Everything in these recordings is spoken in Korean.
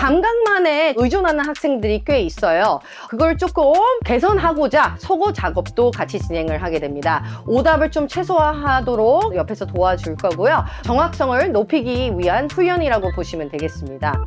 감각만에 의존하는 학생들이 꽤 있어요. 그걸 조금 개선하고자 소거 작업도 같이 진행을 하게 됩니다. 오답을 좀 최소화하도록 옆에서 도와줄 거고요. 정확성을 높이기 위한 훈련이라고 보시면 되겠습니다.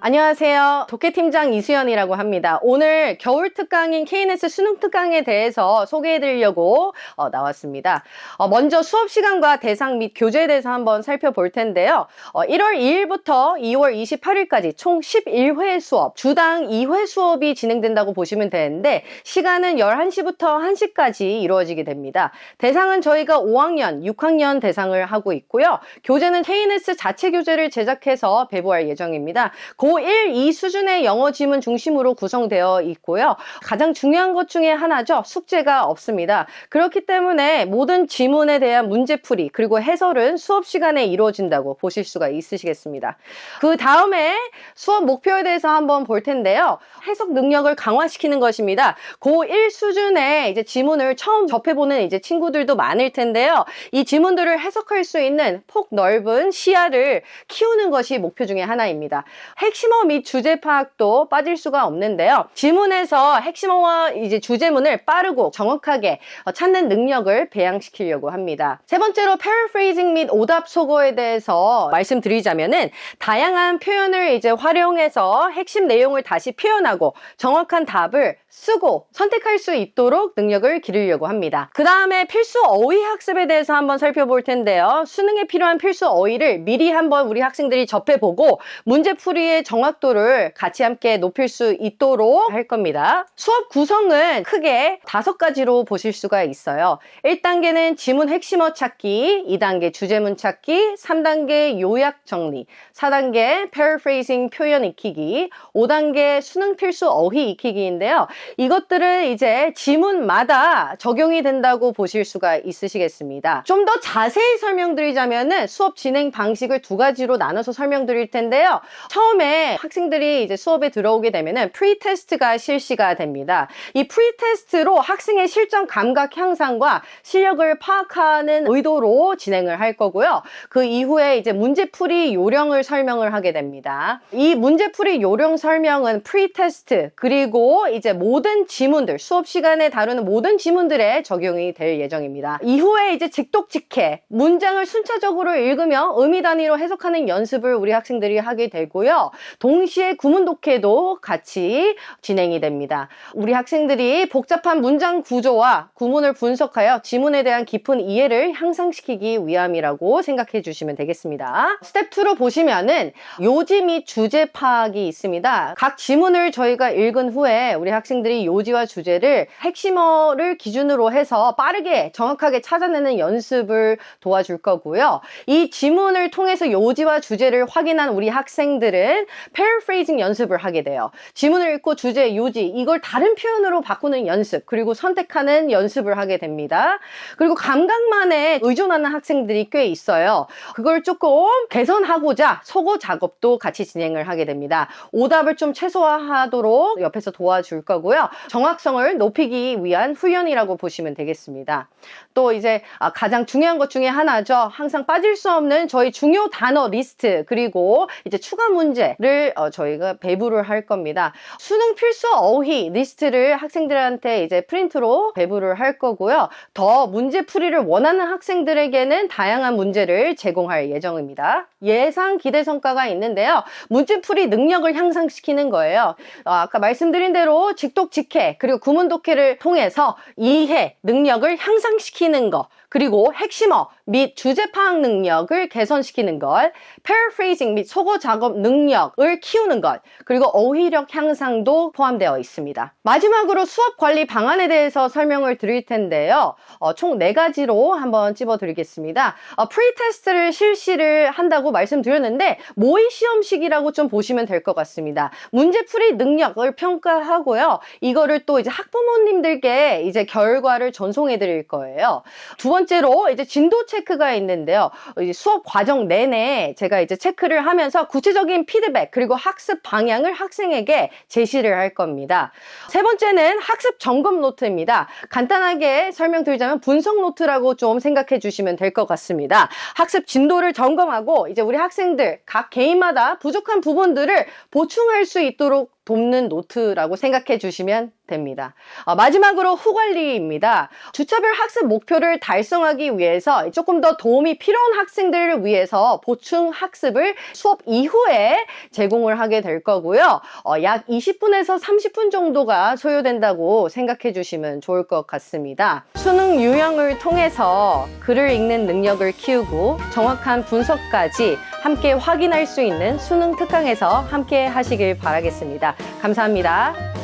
안녕하세요. 독해팀장 이수연이라고 합니다. 오늘 겨울 특강인 KNS 수능 특강에 대해서 소개해 드리려고 어, 나왔습니다. 어, 먼저 수업 시간과 대상 및 교재에 대해서 한번 살펴볼 텐데요. 어, 1월 2일부터 2월 28일까지 총 11회 수업, 주당 2회 수업이 진행된다고 보시면 되는데 시간은 11시부터 1시까지 이루어지게 됩니다. 대상은 저희가 5학년, 6학년 대상을 하고 있고요. 교재는 KNS 자체 교재를 제작해서 배부할 예정입니다. 고1, 2 수준의 영어 지문 중심으로 구성되어 있고요. 가장 중요한 것 중에 하나죠. 숙제가 없습니다. 그렇기 때문에 모든 지문에 대한 문제풀이 그리고 해설은 수업 시간에 이루어진다고 보실 수가 있으시겠습니다. 그 다음에 수업 목표에 대해서 한번 볼 텐데요. 해석 능력을 강화시키는 것입니다. 고1 수준의 이제 지문을 처음 접해보는 이제 친구들도 많을 텐데요. 이 지문들을 해석할 수 있는 폭 넓은 시야를 키우는 것이 목표 중에 하나입니다. 핵 심어 및 주제 파악도 빠질 수가 없는데요. 지문에서 핵심어와 이제 주제문을 빠르고 정확하게 어, 찾는 능력을 배양시키려고 합니다. 세 번째로 paraphrasing 및 오답 소거에 대해서 말씀드리자면은 다양한 표현을 이제 활용해서 핵심 내용을 다시 표현하고 정확한 답을 쓰고 선택할 수 있도록 능력을 기르려고 합니다. 그 다음에 필수 어휘 학습에 대해서 한번 살펴볼 텐데요. 수능에 필요한 필수 어휘를 미리 한번 우리 학생들이 접해보고 문제풀이의 정확도를 같이 함께 높일 수 있도록 할 겁니다. 수업 구성은 크게 다섯 가지로 보실 수가 있어요. 1단계는 지문 핵심어 찾기, 2단계 주제문 찾기, 3단계 요약 정리, 4단계 paraphrasing 표현 익히기, 5단계 수능 필수 어휘 익히기인데요. 이것들은 이제 지문마다 적용이 된다고 보실 수가 있으시겠습니다. 좀 더 자세히 설명드리자면은 수업 진행 방식을 두 가지로 나눠서 설명드릴 텐데요. 처음에 학생들이 이제 수업에 들어오게 되면은 프리테스트가 실시가 됩니다. 이 프리테스트로 학생의 실전 감각 향상과 실력을 파악하는 의도로 진행을 할 거고요. 그 이후에 이제 문제풀이 요령을 설명을 하게 됩니다. 이 문제풀이 요령 설명은 프리테스트 그리고 이제 모든 지문들 수업 시간에 다루는 모든 지문들에 적용이 될 예정입니다. 이후에 이제 직독직해 문장을 순차적으로 읽으며 의미 단위로 해석하는 연습을 우리 학생들이 하게 되고요. 동시에 구문 독해도 같이 진행이 됩니다. 우리 학생들이 복잡한 문장 구조와 구문을 분석하여 지문에 대한 깊은 이해를 향상시키기 위함이라고 생각해 주시면 되겠습니다. 스텝 2로 보시면은 요지 및 주제 파악이 있습니다. 각 지문을 저희가 읽은 후에 우리 학생들이 요지와 주제를 핵심어를 기준으로 해서 빠르게 정확하게 찾아내는 연습을 도와줄 거고요. 이 지문을 통해서 요지와 주제를 확인한 우리 학생들은 paraphrasing 연습을 하게 돼요. 지문을 읽고 주제, 요지 이걸 다른 표현으로 바꾸는 연습 그리고 선택하는 연습을 하게 됩니다. 그리고 감각만에 의존하는 학생들이 꽤 있어요. 그걸 조금 개선하고자 소거 작업도 같이 진행을 하게 됩니다. 오답을 좀 최소화하도록 옆에서 도와줄 거고요. 정확성을 높이기 위한 훈련이라고 보시면 되겠습니다. 또 이제 아, 가장 중요한 것 중에 하나죠. 항상 빠질 수 없는 저희 중요 단어 리스트 그리고 이제 추가 문제를 어, 저희가 배부를 할 겁니다. 수능 필수 어휘 리스트를 학생들한테 이제 프린트로 배부를 할 거고요. 더 문제 풀이를 원하는 학생들에게는 다양한 문제를 제공할 예정입니다. 예상 기대 성과가 있는데요. 문제 풀이 능력을 향상시키는 거예요. 어, 아까 말씀드린 대로 직독 직해 그리고 구문 독해를 통해서 이해 능력을 향상시키는 것 그리고 핵심어 및 주제 파악 능력을 개선시키는 것, paraphrasing 및 소거 작업 능력 을 키우는 것, 그리고 어휘력 향상도 포함되어 있습니다. 마지막으로 수업 관리 방안에 대해서 설명을 드릴 텐데요. 어, 총 4가지로 한번 찝어드리겠습니다. 어, 프리테스트를 실시를 한다고 말씀드렸는데 모의 시험식이라고 좀 보시면 될 것 같습니다. 문제 풀이 능력을 평가하고요. 이거를 또 이제 학부모님들께 이제 결과를 전송해 드릴 거예요. 두 번째로 이제 진도 체크가 있는데요. 이제 수업 과정 내내 제가 이제 체크를 하면서 구체적인 피드백 그리고 학습 방향을 학생에게 제시를 할 겁니다. 세 번째는 학습 점검 노트입니다. 간단하게 설명드리자면 분석 노트라고 좀 생각해 주시면 될 것 같습니다. 학습 진도를 점검하고 이제 우리 학생들 각 개인마다 부족한 부분들을 보충할 수 있도록 돕는 노트라고 생각해 주시면 됩니다. 어, 마지막으로 후 관리입니다. 주차별 학습 목표를 달성하기 위해서 조금 더 도움이 필요한 학생들을 위해서 보충 학습을 수업 이후에 제공을 하게 될 거고요. 어, 약 20분에서 30분 정도가 소요된다고 생각해 주시면 좋을 것 같습니다. 수능 유형을 통해서 글을 읽는 능력을 키우고 정확한 분석까지 함께 확인할 수 있는 수능 특강에서 함께 하시길 바라겠습니다. 감사합니다.